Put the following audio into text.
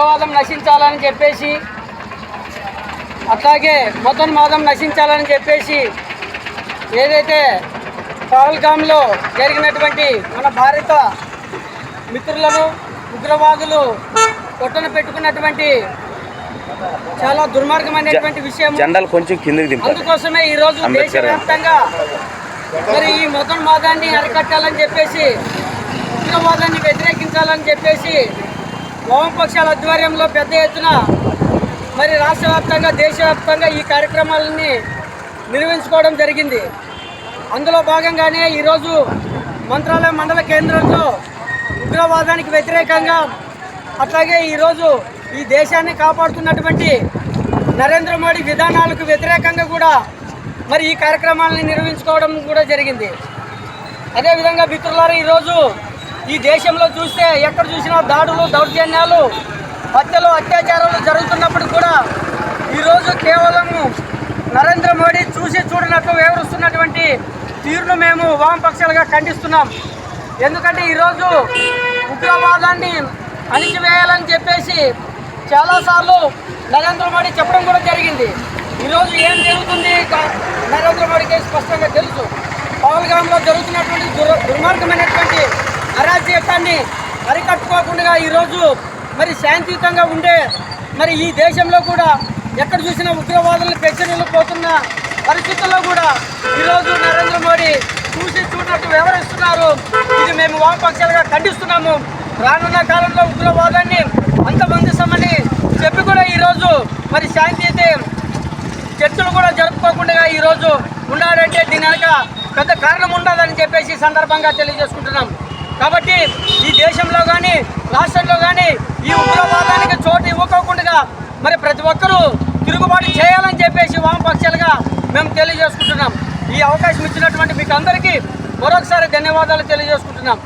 ఉగ్రవాదం నశించాలని చెప్పేసి అట్లాగే మతోన్మాదం నశించాలని చెప్పేసి ఏదైతే పహల్గామ్లో జరిగినటువంటి మన భారత మిత్రులను ఉగ్రవాదులు కొట్టన పెట్టుకున్నటువంటి చాలా దుర్మార్గమైనటువంటి విషయం జెండాలు కొంచెం కిందకి అందుకోసమే ఈరోజు. దేశవ్యాప్తంగా మరి ఈ మతోన్మాదాన్ని అరికట్టాలని చెప్పేసి ఉగ్రవాదాన్ని వ్యతిరేకించాలని చెప్పేసి వామపక్షాల ఆధ్వర్యంలో పెద్ద ఎత్తున మరి రాష్ట్ర వ్యాప్తంగా దేశవ్యాప్తంగా ఈ కార్యక్రమాలని నిర్వహించుకోవడం జరిగింది. అందులో భాగంగానే ఈరోజు మంత్రాలయం మండల కేంద్రంలో ఉగ్రవాదానికి వ్యతిరేకంగా అట్లాగే ఈరోజు ఈ దేశాన్ని కాపాడుతున్నటువంటి నరేంద్ర మోడీ విధానాలకు వ్యతిరేకంగా కూడా మరి ఈ కార్యక్రమాలను నిర్వహించుకోవడం కూడా జరిగింది. అదేవిధంగా మిత్రులారా ఈరోజు ఈ దేశంలో చూస్తే ఎక్కడ చూసినా దాడులు దౌర్జన్యాలు హత్యలు అత్యాచారాలు జరుగుతున్నప్పుడు కూడా ఈరోజు కేవలం నరేంద్ర మోడీ చూసి చూడనట్లు వివరిస్తున్నటువంటి తీరును మేము వామపక్షాలుగా ఖండిస్తున్నాం. ఎందుకంటే ఈరోజు ఉగ్రవాదాన్ని అణిచివేయాలని చెప్పేసి చాలాసార్లు నరేంద్ర మోడీ చెప్పడం కూడా జరిగింది. ఈరోజు ఏం జరుగుతుంది? నరేంద్ర మోడీకి స్పష్టంగా తెలుసు. పవల్గామ్లో జరుగుతున్నటువంటి దుర్ దుర్మార్గమైనటువంటి అరాజ్యకాన్ని అరికట్టుకోకుండా ఈరోజు మరి శాంతియుతంగా ఉండే మరి ఈ దేశంలో కూడా ఎక్కడ చూసినా ఉగ్రవాదులు పెచ్చరిల్లు పోతున్న పరిస్థితుల్లో కూడా ఈరోజు నరేంద్ర మోడీ చూసి చూడట్టు వ్యవహరిస్తున్నారు. ఇది మేము వామపక్షాలుగా ఖండిస్తున్నాము. రానున్న కాలంలో ఉగ్రవాదాన్ని అంతమందిస్తామని చెప్పి కూడా ఈరోజు మరి శాంతి అయితే చర్చలు కూడా జరుపుకోకుండా ఈరోజు ఉన్నాడంటే దీని వెనక పెద్ద కారణం ఉండదని చెప్పేసి సందర్భంగా తెలియజేసుకుంటున్నాం. కాబట్టి ఈ దేశంలో కానీ రాష్ట్రంలో కానీ ఈ ఉగ్రవాదానికి చోటు ఇవ్వకోకుండా మరి ప్రతి ఒక్కరూ తిరుగుబాటు చేయాలని చెప్పేసి వామపక్షాలుగా మేము తెలియజేసుకుంటున్నాం. ఈ అవకాశం ఇచ్చినటువంటి మీకు అందరికీ మరొకసారి ధన్యవాదాలు తెలియజేసుకుంటున్నాం.